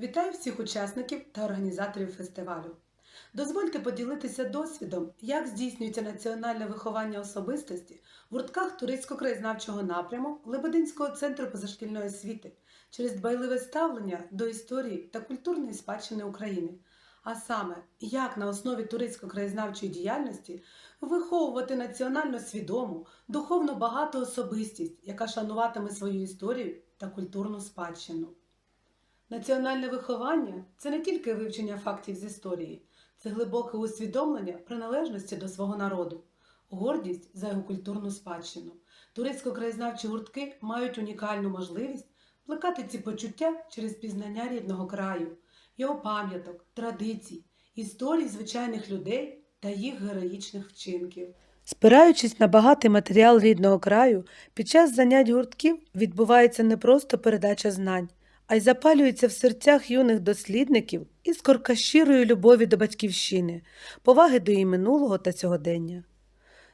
Вітаю всіх учасників та організаторів фестивалю. Дозвольте поділитися досвідом, як здійснюється національне виховання особистості в гуртках туристсько-краєзнавчого напряму Лебединського центру позашкільної освіти через дбайливе ставлення до історії та культурної спадщини України. А саме, як на основі туристсько-краєзнавчої діяльності виховувати національно свідому, духовно багату особистість, яка шануватиме свою історію та культурну спадщину. Національне виховання це не тільки вивчення фактів з історії, це глибоке усвідомлення приналежності до свого народу, гордість за його культурну спадщину. Турецько-краєзнавчі гуртки мають унікальну можливість плекати ці почуття через пізнання рідного краю, його пам'яток, традицій, історій звичайних людей та їх героїчних вчинків. Спираючись на багатий матеріал рідного краю, під час занять гуртків відбувається не просто передача знань, а й запалюється в серцях юних дослідників іскорка щирої любові до батьківщини, поваги до її минулого та сьогодення.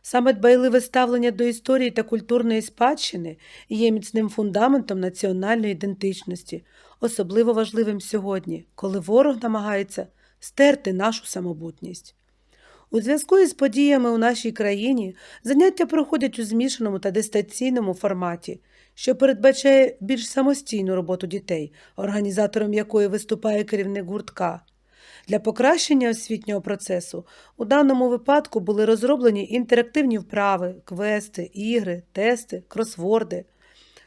Саме дбайливе ставлення до історії та культурної спадщини є міцним фундаментом національної ідентичності, особливо важливим сьогодні, коли ворог намагається стерти нашу самобутність. У зв'язку із подіями у нашій країні заняття проходять у змішаному та дистанційному форматі, що передбачає більш самостійну роботу дітей, організатором якої виступає керівник гуртка. Для покращення освітнього процесу у даному випадку були розроблені інтерактивні вправи, квести, ігри, тести, кросворди.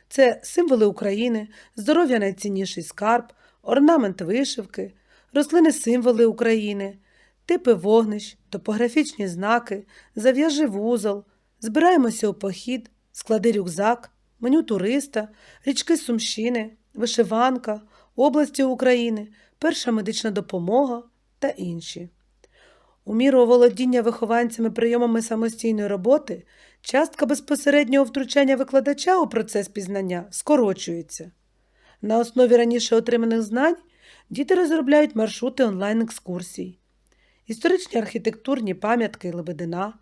Це символи України, здоров'я найцінніший скарб, орнамент вишивки, рослини символи України, типи вогнищ, топографічні знаки, зав'яжи вузол, збираємося у похід, склади рюкзак, меню туриста, річки Сумщини, вишиванка, області України, перша медична допомога та інші. У міру оволодіння вихованцями прийомами самостійної роботи частка безпосереднього втручання викладача у процес пізнання скорочується. На основі раніше отриманих знань діти розробляють маршрути онлайн-екскурсій, історичні архітектурні пам'ятки Лебедина,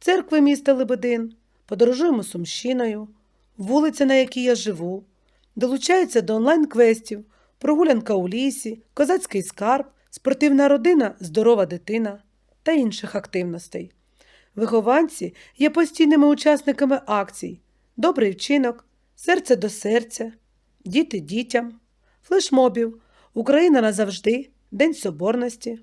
церкви міста Лебедин, подорожуємо Сумщиною, вулиця, на якій я живу, долучаються до онлайн-квестів, прогулянка у лісі, козацький скарб, спортивна родина, здорова дитина та інших активностей. Вихованці є постійними учасниками акцій, добрий вчинок, серце до серця, діти дітям, флешмобів, Україна назавжди, День Соборності,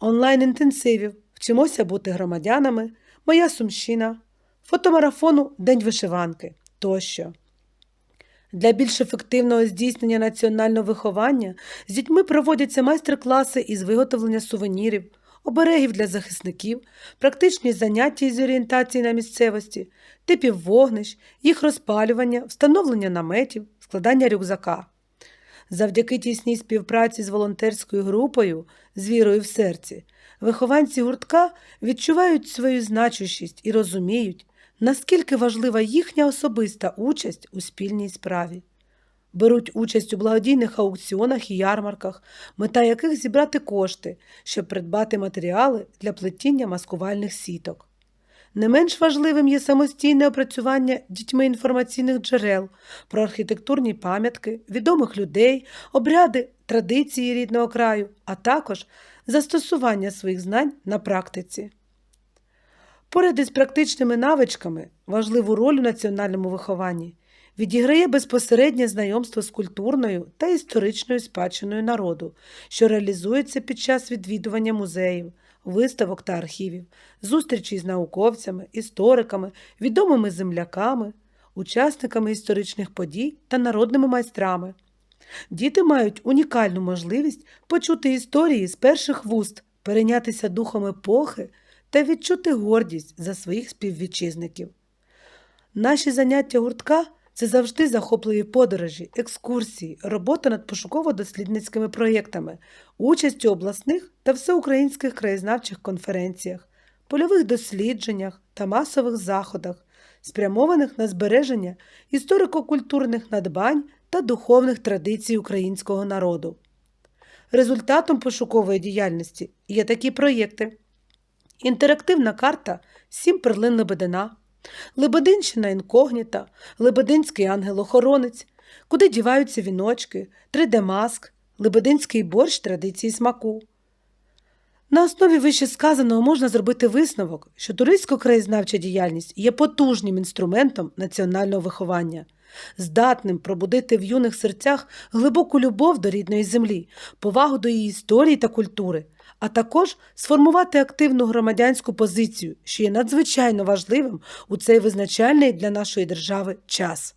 онлайн-інтенсивів, вчимося бути громадянами, Моя Сумщина, фотомарафону День вишиванки тощо. Для більш ефективного здійснення національного виховання з дітьми проводяться майстер-класи із виготовлення сувенірів, оберегів для захисників, практичні заняття із орієнтації на місцевості, типів вогнищ, їх розпалювання, встановлення наметів, складання рюкзака. Завдяки тісній співпраці з волонтерською групою з вірою в серці, вихованці гуртка відчувають свою значущість і розуміють, наскільки важлива їхня особиста участь у спільній справі. Беруть участь у благодійних аукціонах і ярмарках, мета яких зібрати кошти, щоб придбати матеріали для плетіння маскувальних сіток. Не менш важливим є самостійне опрацювання дітьми інформаційних джерел про архітектурні пам'ятки, відомих людей, обряди, традиції рідного краю, а також застосування своїх знань на практиці. Поряд із практичними навичками важливу роль у національному вихованні відіграє безпосереднє знайомство з культурною та історичною спадщиною народу, що реалізується під час відвідування музеїв, виставок та архівів, зустрічей з науковцями, істориками, відомими земляками, учасниками історичних подій та народними майстрами. Діти мають унікальну можливість почути історії з перших вуст, перейнятися духом епохи та відчути гордість за своїх співвітчизників. Наші заняття гуртка це завжди захопливі подорожі, екскурсії, робота над пошуково-дослідницькими проєктами, участь у обласних та всеукраїнських краєзнавчих конференціях, польових дослідженнях та масових заходах, спрямованих на збереження історико-культурних надбань та духовних традицій українського народу. Результатом пошукової діяльності є такі проєкти. Інтерактивна карта Сім перлин Лебедина, Лебединщина інкогніта, Лебединський ангел-охоронець, куди діваються віночки, 3D-маск, Лебединський борщ традиції смаку. На основі вищесказаного можна зробити висновок, що туристсько-краєзнавча діяльність є потужним інструментом національного виховання, здатним пробудити в юних серцях глибоку любов до рідної землі, повагу до її історії та культури, а також сформувати активну громадянську позицію, що є надзвичайно важливим у цей визначальний для нашої держави час.